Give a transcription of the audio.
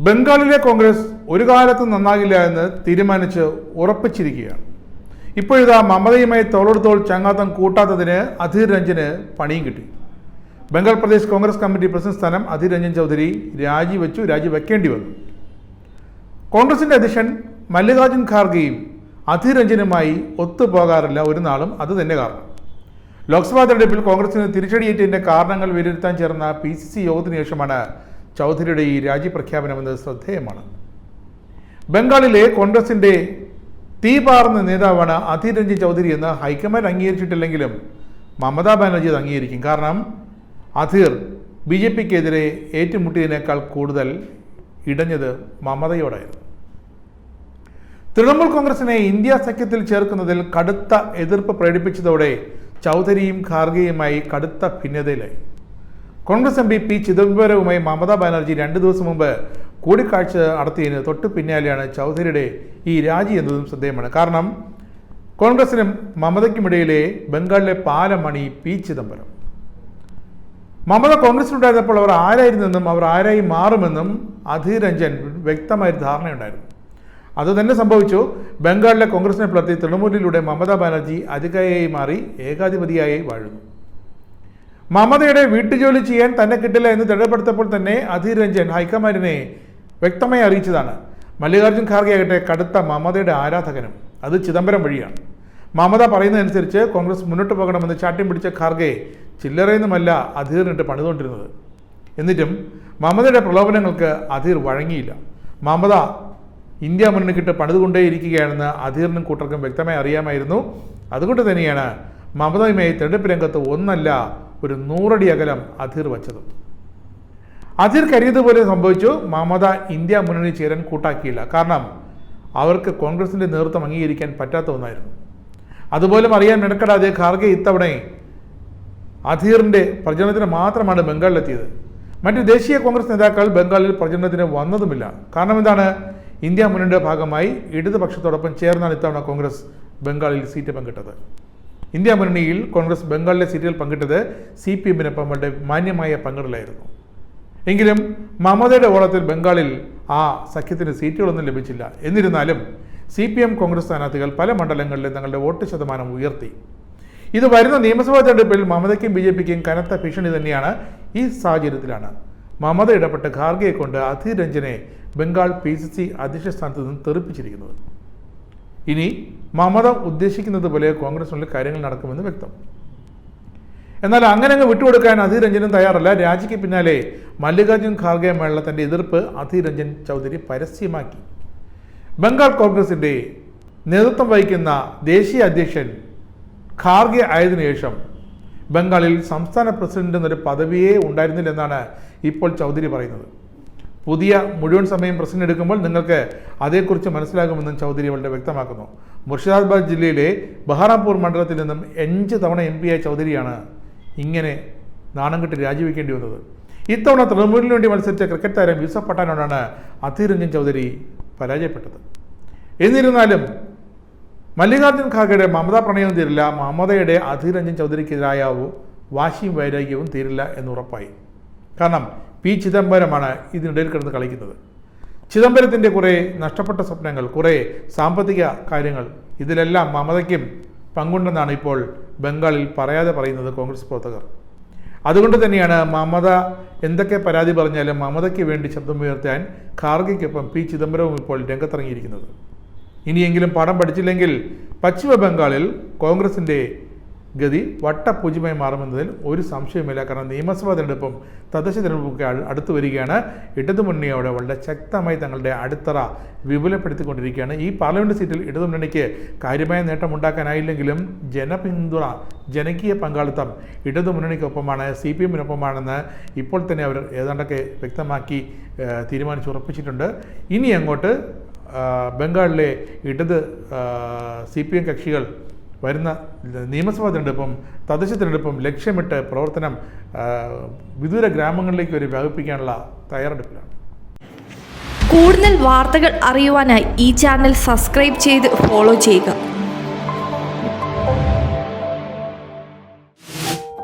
ബംഗാളിലെ കോൺഗ്രസ് ഒരു കാലത്തും നന്നാകില്ല എന്ന് തീരുമാനിച്ച് ഉറപ്പിച്ചിരിക്കുകയാണ്. ഇപ്പോഴിതാ മമതയുമായി തോളെടുത്തോൾ ചങ്ങാത്തം കൂട്ടാത്തതിന് അധീർ രഞ്ജന് പണിയും കിട്ടി. Bengal Pradesh Congress committee president സ്ഥാനം അധീർ രഞ്ജൻ ചൗധരി രാജിവെച്ചു രാജിവെക്കേണ്ടി വന്നു. കോൺഗ്രസിന്റെ അധ്യക്ഷൻ മല്ലികാർജുൻ ഖാർഗെയും അധീർ രഞ്ജനുമായി ഒത്തുപോകാറില്ല ഒരു നാളും അത് തന്നെ കാരണം. ലോക്സഭാ തെരഞ്ഞെടുപ്പിൽ കോൺഗ്രസിന് തിരിച്ചടിയേറ്റതിന്റെ കാരണങ്ങൾ വിലയിരുത്താൻ ചേർന്ന പി സി സി യോഗത്തിന് ശേഷമാണ് ചൗധരിയുടെ ഈ രാജിപ്രഖ്യാപനമെന്നത് ശ്രദ്ധേയമാണ്. ബംഗാളിലെ കോൺഗ്രസിന്റെ തീ പാർന്ന നേതാവാണ് അധീർ രഞ്ജൻ ചൗധരി എന്ന് ഹൈക്കമാൻഡ് അംഗീകരിച്ചിട്ടില്ലെങ്കിലും മമതാ ബാനർജി അത് അംഗീകരിക്കും. കാരണം അധീർ ബി ജെ പിക്കെതിരെ ഏറ്റുമുട്ടിയതിനേക്കാൾ കൂടുതൽ ഇടഞ്ഞത് മമതയോടായിരുന്നു. തൃണമൂൽ കോൺഗ്രസിനെ ഇന്ത്യ സഖ്യത്തിൽ ചേർക്കുന്നതിൽ കടുത്ത എതിർപ്പ് പ്രകടിപ്പിച്ചതോടെ ചൗധരിയും ഖാർഗെയുമായി കടുത്ത ഭിന്നതയിലായി. കോൺഗ്രസ് എം പി പി ചിദംബരവുമായി മമതാ ബാനർജി രണ്ട് ദിവസം മുമ്പ് കൂടിക്കാഴ്ച നടത്തിയതിന് തൊട്ടു പിന്നാലെയാണ് ചൗധരിയുടെ ഈ രാജി എന്നതും ശ്രദ്ധേയമാണ്. കാരണം കോൺഗ്രസിനും മമതയ്ക്കുമിടയിലെ ബംഗാളിലെ പാലമണി പി ചിദംബരം. മമത കോൺഗ്രസിലുണ്ടായിരുന്നപ്പോൾ അവർ ആരായിരുന്നെന്നും അവർ ആരായി മാറുമെന്നും അധീർ രഞ്ജൻ വ്യക്തമായ ധാരണയുണ്ടായിരുന്നു. അത് തന്നെ സംഭവിച്ചു ബംഗാളിലെ കോൺഗ്രസിനെ പുലർത്തി തൃണമൂലിലൂടെ മമതാ ബാനർജി അധികാരിയായി മാറി ഏകാധിപതിയായി വാഴുന്നു. മമതയുടെ വീട്ടുജോലി ചെയ്യാൻ തന്നെ കിട്ടില്ല എന്ന് ദൃഢപ്പെടുത്തപ്പോൾ തന്നെ അധീർ രഞ്ജൻ ഹൈക്കമാൻഡിനെ വ്യക്തമായി അറിയിച്ചതാണ്. മല്ലികാർജുൻ ഖാർഗെ ആകട്ടെ കടുത്ത മമതയുടെ ആരാധകനും. അത് ചിദംബരം വഴിയാണ്. മമത പറയുന്നതനുസരിച്ച് കോൺഗ്രസ് മുന്നോട്ട് പോകണമെന്ന് ചാട്ടിയും പിടിച്ച ഖാർഗെ ചില്ലറയെന്നുമല്ല അധീറിനിട്ട് പണിതുകൊണ്ടിരുന്നത്. എന്നിട്ടും മമതയുടെ പ്രലോഭനങ്ങൾക്ക് അധീർ വഴങ്ങിയില്ല. മമത ഇന്ത്യ മുന്നണിക്കിട്ട് പണിതുകൊണ്ടേയിരിക്കുകയാണെന്ന് അധീറിനും കൂട്ടർക്കും വ്യക്തമായി അറിയാമായിരുന്നു. അതുകൊണ്ട് തന്നെയാണ് മമതയുമായി തെരഞ്ഞെടുപ്പ് രംഗത്ത് ഒന്നല്ല ഒരു നൂറടി അകലം അധീർ വച്ചത്. അധീർ പോലെ സംഭവിച്ചു മമത ഇന്ത്യ മുന്നണി ചേരാൻ കൂട്ടാക്കിയില്ല. കാരണം അവർക്ക് കോൺഗ്രസിന്റെ നേതൃത്വം അംഗീകരിക്കാൻ പറ്റാത്ത ഒന്നായിരുന്നു. അതുപോലെ അറിയാൻ മെനക്കെടാതെ ഖാർഗെ ഇത്തവണ അധീറിന്റെ പ്രചരണത്തിന് മാത്രമാണ് ബംഗാളിലെത്തിയത്. മറ്റ് ദേശീയ കോൺഗ്രസ് നേതാക്കൾ ബംഗാളിൽ പ്രചരണത്തിന് വന്നതുമില്ല. കാരണം എന്താണ്? ഇന്ത്യ മുന്നണിയുടെ ഭാഗമായി ഇടതുപക്ഷത്തോടൊപ്പം ചേർന്നാണ് ഇത്തവണ കോൺഗ്രസ് ബംഗാളിൽ സീറ്റ് പങ്കിട്ടത്. ഇന്ത്യ മുന്നണിയിൽ കോൺഗ്രസ് ബംഗാളിലെ സീറ്റുകൾ പങ്കിട്ടത് സി പി എമ്മിനൊപ്പം വളരെ മാന്യമായ പങ്കിടലായിരുന്നു. എങ്കിലും മമതയുടെ ഓളത്തിൽ ബംഗാളിൽ ആ സഖ്യത്തിന് സീറ്റുകളൊന്നും ലഭിച്ചില്ല. എന്നിരുന്നാലും സി പി എം കോൺഗ്രസ് സ്ഥാനാർത്ഥികൾ പല മണ്ഡലങ്ങളിലും തങ്ങളുടെ വോട്ട് ശതമാനം ഉയർത്തി. ഇത് വരുന്ന നിയമസഭാ തെരഞ്ഞെടുപ്പിൽ മമതയ്ക്കും ബി ജെ പിക്കും കനത്ത ഭീഷണി തന്നെയാണ് ഈ സാഹചര്യത്തിലാണ്. മമത ഇടപെട്ട് ഖാർഗെയെ കൊണ്ട് അധിരഞ്ജനെ ബംഗാൾ പി സി സി അധ്യക്ഷ സ്ഥാനത്ത് നിന്ന് തെറിപ്പിച്ചിരിക്കുന്നത്. ഇനി മമത ഉദ്ദേശിക്കുന്നത് പോലെ കോൺഗ്രസിനുള്ളിൽ കാര്യങ്ങൾ നടക്കുമെന്ന് വ്യക്തം. എന്നാൽ അങ്ങനെ അങ്ങ് വിട്ടുകൊടുക്കാൻ അധീർ രഞ്ജനും തയ്യാറല്ല. രാജിക്ക് പിന്നാലെ മല്ലികാർജുൻ മേള തന്റെ എതിർപ്പ് അധീർ രഞ്ജൻ ചൗധരി പരസ്യമാക്കി. ബംഗാൾ കോൺഗ്രസിന്റെ നേതൃത്വം വഹിക്കുന്ന ദേശീയ അധ്യക്ഷൻ ഖാർഗെ ആയതിനു ശേഷം ബംഗാളിൽ സംസ്ഥാന പ്രസിഡന്റ് എന്നൊരു പദവിയേ ഉണ്ടായിരുന്നില്ലെന്നാണ് ഇപ്പോൾ ചൗധരി പറയുന്നത്. പുതിയ മുഴുവൻ സമയം പ്രസിഡന്റ് എടുക്കുമ്പോൾ നിങ്ങൾക്ക് അതേക്കുറിച്ച് മനസ്സിലാകുമെന്നും ചൗധരി വളരെ വ്യക്തമാക്കുന്നു. മുർഷിദാബാദ് ജില്ലയിലെ ബഹാറാംപൂർ മണ്ഡലത്തിൽ നിന്നും അഞ്ച് തവണ എം പി ആയ ചൗധരിയാണ് ഇങ്ങനെ നാണം കെട്ട് രാജിവെക്കേണ്ടി വന്നത്. ഇത്തവണ തൃണമൂലിന് വേണ്ടി മത്സരിച്ച ക്രിക്കറ്റ് താരം യൂസഫ് പട്ടാനോടാണ് അധീർ രഞ്ജൻ ചൗധരി പരാജയപ്പെട്ടത്. എന്നിരുന്നാലും മല്ലികാർജുൻ ഖാർഗെയുടെ മമതാ പ്രണയവും തീരില്ല. മമതയുടെ അധീർ രഞ്ജൻ ചൗധരിക്കെതിരായ വാശിയും വൈരാഗ്യവും തീരില്ല എന്ന് ഉറപ്പായി. കാരണം പി ചിദംബരമാണ് ഇതിനിടയിൽ കിടന്ന് കളിക്കുന്നത്. ചിദംബരത്തിന്റെ കുറേ നഷ്ടപ്പെട്ട സ്വപ്നങ്ങൾ കുറേ സാമ്പത്തിക കാര്യങ്ങൾ ഇതിലെല്ലാം മമതയ്ക്കും പങ്കുണ്ടെന്നാണ് ഇപ്പോൾ ബംഗാളിൽ പറയാതെ പറയുന്നത് കോൺഗ്രസ് പ്രവർത്തകർ. അതുകൊണ്ട് തന്നെയാണ് മമത എന്തൊക്കെ പരാതി പറഞ്ഞാലും മമതയ്ക്ക് വേണ്ടി ശബ്ദമുയർത്താൻ ഖാർഗയ്ക്കൊപ്പം പി ചിദംബരവും ഇപ്പോൾ രംഗത്തിറങ്ങിയിരിക്കുന്നത്. ഇനിയെങ്കിലും പാഠം പഠിച്ചില്ലെങ്കിൽ പശ്ചിമ ബംഗാളിൽ കോൺഗ്രസിന്റെ ഗതി വട്ടപൂജ്യമായി മാറുമെന്നതിൽ ഒരു സംശയവുമില്ല. കാരണം നിയമസഭാ തെരഞ്ഞെടുപ്പും തദ്ദേശ തെരഞ്ഞെടുപ്പൊക്കെ അടുത്തു വരികയാണ്. ഇടതുമുന്നണിയോടെ വളരെ ശക്തമായി തങ്ങളുടെ അടിത്തറ വിപുലപ്പെടുത്തിക്കൊണ്ടിരിക്കുകയാണ്. ഈ പാർലമെന്റ് സീറ്റിൽ ഇടതുമുന്നണിക്ക് കാര്യമായ നേട്ടമുണ്ടാക്കാനായില്ലെങ്കിലും ജനപിന്തുണ ജനകീയ പങ്കാളിത്തം ഇടതുമുന്നണിക്കൊപ്പമാണ് സി പി എമ്മിനൊപ്പമാണെന്ന് ഇപ്പോൾ തന്നെ അവർ ഏതാണ്ടൊക്കെ വ്യക്തമാക്കി തീരുമാനിച്ചുറപ്പിച്ചിട്ടുണ്ട്. ഇനി അങ്ങോട്ട് ബംഗാളിലെ ഇടത് സി പി എം കക്ഷികൾ വരുന്ന നിയമസഭാ തിരഞ്ഞെടുപ്പും തദ്ദേശ തിരഞ്ഞെടുപ്പും ലക്ഷ്യമിട്ട് പ്രവർത്തനം വിദൂര ഗ്രാമങ്ങളിലേക്ക് വരെ വ്യാപിപ്പിക്കാനുള്ള തയ്യാറെടുപ്പിലാണ്. കൂടുതൽ വാർത്തകൾ അറിയുവാനായി ഈ ചാനൽ സബ്സ്ക്രൈബ് ചെയ്ത് ഫോളോ ചെയ്യുക.